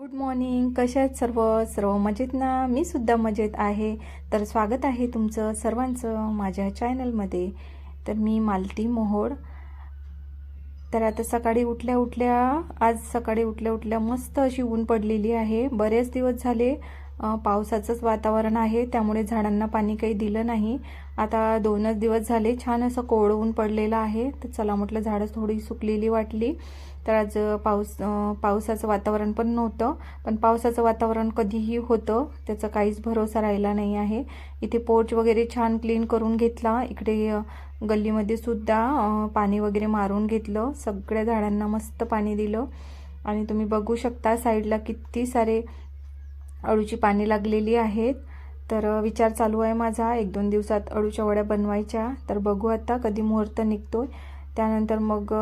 Good morning कशा आहेत सर्व? सर्व मजेत ना? मी सुद्धा मजेत आहे. तर स्वागत आहे तुमचं सर्वांचं माझ्या चॅनलमध्ये तर मी मालती मोहोळ. तर आता सकाळी उठल्या उठल्या आज सकाळी उठल्या उठल्या मस्त अशी ऊन पडलेली आहे. बरेच दिवस झाले. पावसाचंच वातावरण आहे त्यामुळे झाडांना पाणी काही दिलं नाही. आता दोनच दिवस झाले छान असं कोवळं ऊन पडलेलं आहे. तर चला म्हटलं झाडं थोडी सुकलेली वाटली. तर आज पाऊस पावसाचं वातावरण पण नव्हतं. पण पावसाचं वातावरण कधीही होतं. त्याचा काहीच भरोसा राहिला नाही आहे. इथे पोर्च वगैरे छान क्लीन करून घेतला. इकडे गल्लीमध्ये सुद्धा पाणी वगैरे मारून घेतलं. सगळ्या झाडांना मस्त पाणी दिलं. आणि तुम्ही बघू शकता साईडला किती सारे अळूची पाने लागलेली आहेत. तर विचार चालू आहे माझा. एक दोन दिवसात अळूच्या वड्या बनवायच्या. तर बघू आता कधी मुहूर्त निघतो त्यानंतर मग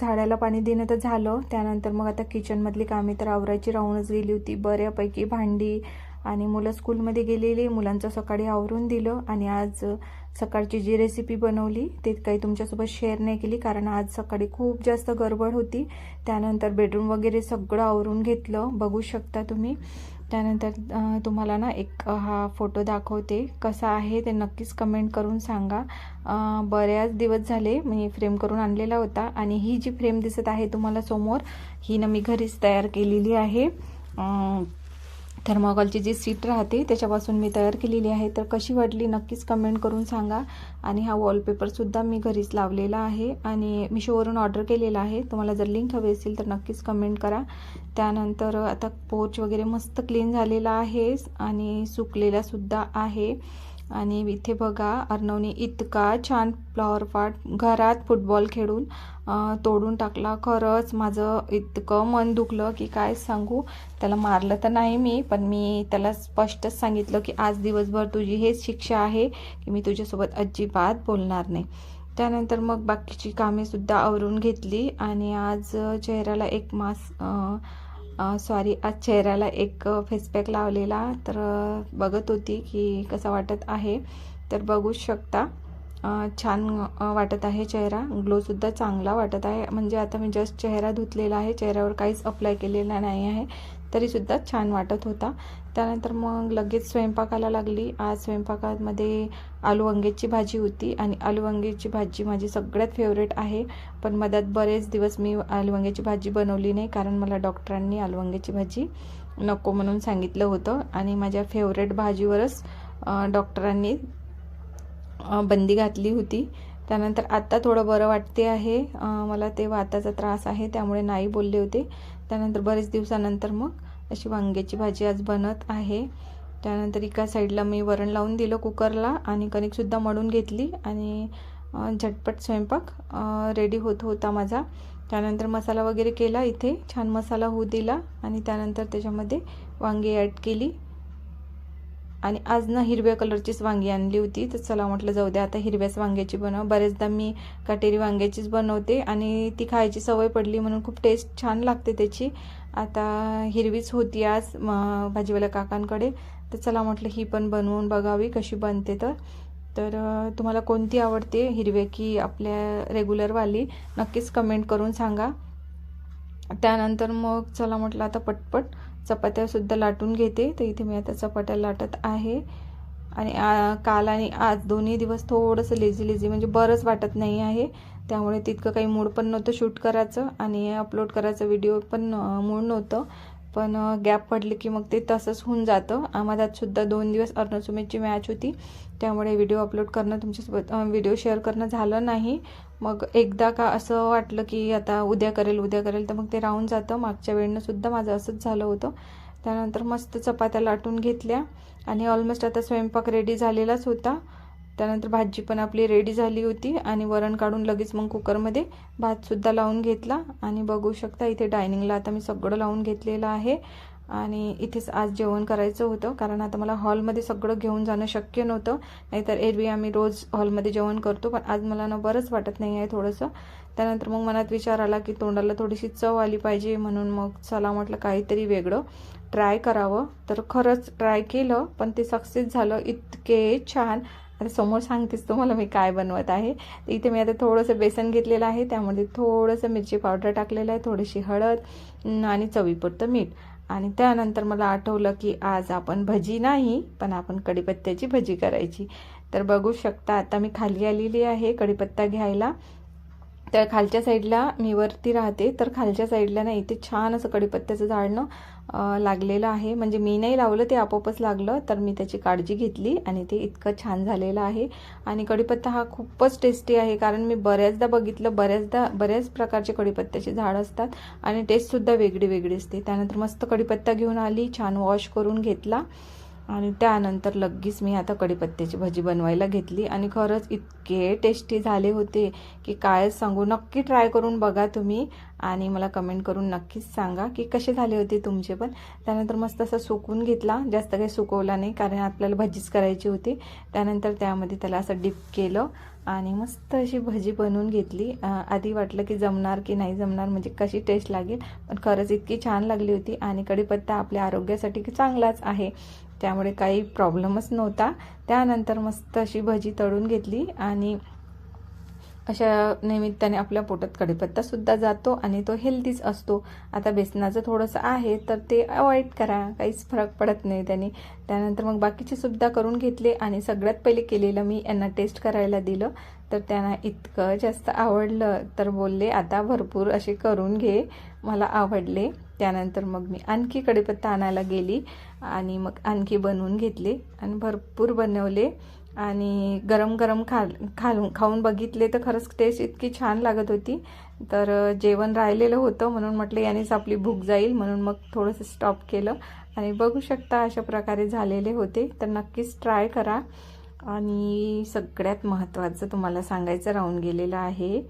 झाडाला पाणी देणं तर झालं. त्यानंतर मग आता किचनमधली कामे तर आवरायची. राहूनच गेली होती. बऱ्यापैकी भांडी आणि मुलं स्कूलमध्ये गेलेली मुलांचं सकाळी आवरून दिलं आणि आज सकाळची जी रेसिपी बनवली ते काही तुमच्यासोबत शेअर नाही केली कारण आज सकाळी खूप जास्त गडबड होती. त्यानंतर बेडरूम वगैरे सगळं आवरून घेतलं. बघू शकता तुम्ही. त्यानंतर तुम्हाला ना एक हा फोटो दाखवते. कसा आहे ते नक्कीच कमेंट करून सांगा. बऱ्याच दिवस झाले मी फ्रेम करून आणलेला होता आणि ही जी फ्रेम दिसत आहे तुम्हाला समोर ही ना मी घरीच तयार केलेली आहे. थर्माकॉलची जी सीट राहते त्याच्यापासून मी तयार केलेली आहे. तर कशी वाटली नक्कीच कमेंट करून सांगा. आणि हा वॉलपेपरसुद्धा मी घरीच लावलेला आहे आणि मिशोवरून ऑर्डर केलेला आहे. तुम्हाला जर लिंक हवी असेल तर नक्कीच कमेंट करा. त्यानंतर आता पोच वगैरे मस्त क्लीन झालेला आहे आणि सुकलेलासुद्धा आहे. आणि इथे बघा अर्णवने इतका छान फ्लॉवर पाट घरात फुटबॉल खेळून तोडून टाकला. खरंच माझं इतकं मन दुखलं की काय सांगू? त्याला मारलं तर नाही मी पण मी त्याला स्पष्टच सांगितलं की आज दिवसभर तुझी हेच शिक्षा आहे की मी तुझ्यासोबत अजिबात बोलणार नाही. त्यानंतर मग बाकीची कामेसुद्धा आवरून घेतली आणि आज चेहऱ्याला एक मास्क सॉरी आज चेहऱ्याला एक फेस पॅक लावलेला. तर बघत होती की कसा वाटत आहे. तर बघूच शकता. छान वाटत आहे चेहरा. ग्लोसुद्धा चांगला वाटत आहे. म्हणजे आता मी जस्ट चेहरा धुतलेला आहे. चेहऱ्यावर काहीच अप्लाय केलेला नाही आहे. तरीसुद्धा छान वाटत होता. त्यानंतर मग लगेच स्वयंपाकाला लागली. आज स्वयंपाकामध्ये आलू वांग्याची भाजी होती आणि आलू वांग्याची भाजी माझी सगळ्यात फेवरेट आहे. पण मध्यात बरेच दिवस मी आलू वांग्याची भाजी बनवली नाही कारण मला डॉक्टरांनी आलू वांग्याची भाजी नको म्हणून सांगितलं होतं आणि माझ्या फेवरेट भाजीवरच डॉक्टरांनी बंदी घातली होती. त्यानंतर आत्ता थोडं बरं वाटते आहे. मला ते वाताचा त्रास आहे त्यामुळे नाही बोलले होते. त्यानंतर बरेच दिवसानंतर मग अशी वांग्याची भाजी आज बनत आहे. त्यानंतर एका साईडला मी वरण लावून दिलं कुकरला आणि कणिकसुद्धा मळून घेतली आणि झटपट स्वयंपाक रेडी होत होता माझा. त्यानंतर मसाला वगैरे केला इथे छान मसाला होऊ दिला आणि त्यानंतर त्याच्यामध्ये वांगी ॲड केली. आणि आज ना हिरव्या कलरचीच वांगी आणली होती. तर चला म्हटलं जाऊ द्या आता हिरव्याच वांग्याची बनव. बरेचदा मी काटेरी वांग्याचीच बनवते आणि ती खायची सवय पडली म्हणून खूप टेस्ट छान लागते त्याची. आता हिरवीच होती आज भाजीवाल्या काकांकडे. तर चला म्हटलं ही पण बनवून बघावी कशी बनते तर. तर तुम्हाला कोणती आवडते हिरवे की आपल्या रेग्युलरवाली नक्कीच कमेंट करून सांगा. त्यानंतर मग चला म्हटलं आता पटपट चपात्यासुद्धा लाटून घेते. तर इथे मी आता चपात्या लाटत आहे. आणि काल आणि आज दोन्ही दिवस थोडंसं लेझी लेझी म्हणजे बरंच वाटत नाही आहे. त्यामुळे तितकं काही मूड पण नव्हतं शूट करायचं आणि अपलोड करायचं व्हिडिओ पण मूड नव्हतं. पण गॅप पडली की मग ते तसंच होऊन जातं. आम्हाला सुद्धा दोन दिवस अर्णसुमेची मॅच होती. त्यामुळे व्हिडिओ अपलोड करणं तुमच्यासोबत व्हिडिओ शेअर करणं झालं नाही. मग एकदा का असं वाटलं की आता उद्या करेल उद्या करेल तर मग ते राहून जातं. मागच्या वेळेनं सुद्धा माझं असंच झालं होतं. त्यानंतर मस्त चपात्या लाटून घेतल्या. आणि ऑलमोस्ट आता स्वयंपाक रेडी झालेलाच होता. त्यानंतर भाजी पण आपली रेडी झाली होती आणि वरण काढून लगेच मग कुकरमध्ये भातसुद्धा लावून घेतला. आणि बघू शकता इथे डायनिंगला आता मी सगळं लावून घेतलेलं आहे. आणि इथेच आज जेवण करायचं होतं कारण आता मला हॉलमध्ये सगळं घेऊन जाणं शक्य नव्हतं. नाहीतर एरवी आम्ही रोज हॉलमध्ये जेवण करतो पण आज मला ना बरंच वाटत नाही आहे थोडंसं. त्यानंतर मग मनात विचार आला की तोंडाला थोडीशी चव आली पाहिजे म्हणून मग चला म्हटलं काहीतरी वेगळं ट्राय करावं. तर खरंच ट्राय केलं पण ते सक्सेस झालं इतके छान. आता समोर सांगतेच तुम्हाला मी काय बनवत आहे. तर इथे मी आता थोडंसं बेसन घेतलेलं आहे. त्यामध्ये थोडंसं मिरची पावडर टाकलेलं आहे थोडीशी हळद आणि चवीपुरतं मीठ. आणि त्यानंतर मला आठवलं की आज आपण भजी नाही पण आपण कढीपत्त्याची भजी करायची. तर बघू शकता आता मी खाली आलेली आहे कढीपत्ता घ्यायला. तर खालच्या साईडला मी वरती राहते. तर खालच्या साईडला ना इथे छान असं कढीपत्त्याचं झाडणं लागलेलं आहे. म्हणजे मी नाही लावलं ते आपोआपच लागलं तर मी त्याची काळजी घेतली आणि ते इतकं छान झालेलं आहे. आणि कढीपत्ता हा खूपच टेस्टी आहे कारण मी बऱ्याचदा बघितलं बऱ्याचदा बऱ्याच प्रकारचे कढीपत्त्याचे झाड असतात आणि टेस्टसुद्धा वेगळी वेगळी असते. त्यानंतर मस्त कढीपत्ता घेऊन आली छान वॉश करून घेतला. आणि त्यानंतर लगेच मी आता कडीपत्त्याची भजी बनवायला घेतली. आणि खरंच इतके टेस्टी झाले होते की काय सांगू नक्की ट्राय करून बघा तुम्ही. आणि मला कमेंट करून नक्कीच सांगा की कसे झाले होते तुमचे पण. त्यानंतर मस्त असं सुकून घेतला. जास्त काही सुकवला नाही कारण आपल्याला भजीच करायची होती. त्यानंतर त्यामध्ये त्याला असं डिप केलं आणि मस्त अशी भजी बनवून घेतली. आधी वाटलं की जमणार की नाही जमणार म्हणजे कशी टेस्ट लागेल. पण खरंच इतकी छान लागली होती. आणि कढीपत्ता आपल्या आरोग्यासाठी चांगलाच आहे. त्यामुळे काही प्रॉब्लेमच नव्हता. त्यानंतर मस्त अशी भजी तळून घेतली आणि अशा निमित्ताने आपल्या पोटात कढीपत्तासुद्धा जातो आणि तो हेल्दीच असतो. आता बेसनाचं थोडंसं आहे तर ते अवॉइड करा. काहीच फरक पडत नाही त्याने. त्यानंतर मग बाकीचे सुद्धा करून घेतले आणि सगळ्यात पहिले केलेलं मी यांना टेस्ट करायला दिलं. तर त्यांना इतकं जास्त आवडलं तर बोलले आता भरपूर असे करून घे. मला आवडले. त्यानंतर मग मी आणखी कढीपत्ता आणायला गेली. आणि मग आणखी बनवून घेतले आणि भरपूर बनवले आणि गरम गरम खाल खालून खाऊन बघितले तर खरंच टेस्ट इतकी छान लागत होती. तर जेवण राहिलेलं होतं म्हणून म्हटलं यानेच आपली भूक जाईल म्हणून मग थोडंसं स्टॉप केलं. आणि बघू शकता अशा प्रकारे झालेले होते. तर नक्कीच ट्राय करा. आणि सगळ्यात महत्त्वाचं तुम्हाला सांगायचं राहून गेलेलं आहे.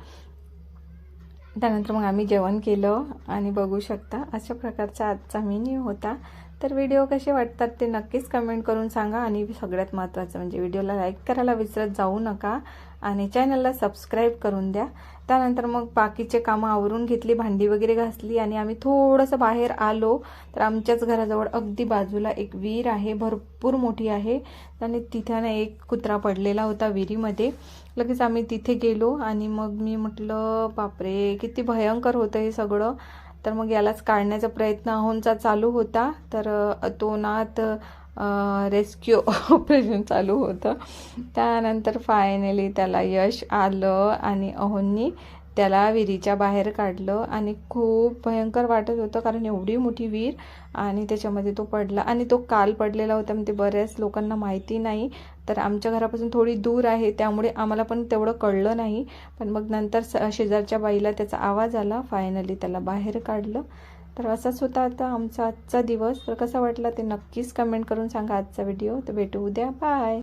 त्यानंतर मग आम्ही जेवण केलं आणि बघू शकता अशा प्रकारचा आजचा मेन्यू होता. तर व्हिडिओ कसे वाटतात ते नक्कीच कमेंट करून सांगा आणि सगळ्यात महत्त्वाचं म्हणजे व्हिडिओला लाईक करायला विसरत जाऊ नका आणि चॅनलला सबस्क्राईब करून द्या. त्यानंतर मग बाकीचे कामं आवरून घेतली भांडी वगैरे घासली आणि आम्ही थोडंसं बाहेर आलो तर आमच्याच घराजवळ अगदी बाजूला एक विहीर आहे भरपूर मोठी आहे आणि तिथे ना एक कुत्रा पडलेला होता विहिरीमध्ये. लगेच आम्ही तिथे गेलो आणि मग मी म्हटलं बापरे किती भयंकर होतं हे सगळं. तर मग यालाच काढण्याचा प्रयत्न अहोंचा चालू होता. तर अतोनात रेस्क्यू ऑपरेशन चालू होतं. त्यानंतर फायनली त्याला यश आलं आणि अहोंनी त्याला विहिरीच्या बाहेर काढलं आणि खूप भयंकर वाटत होतं कारण एवढी मोठी विहीर आणि त्याच्यामध्ये तो पडला आणि तो काल पडलेला होता म्हणजे बऱ्याच लोकांना माहिती नाही. तर आमच्या घरापासून थोडी दूर आहे त्यामुळे आम्हाला पण तेवढं कळलं नाही. पण मग नंतर शेजारच्या बाईला त्याचा आवाज आला फायनली त्याला बाहेर काढलं. तर असाच होता आता आमचा आजचा दिवस. तर कसा वाटला ते नक्कीच कमेंट करून सांगा आजचा व्हिडिओ तर भेटू उद्या. बाय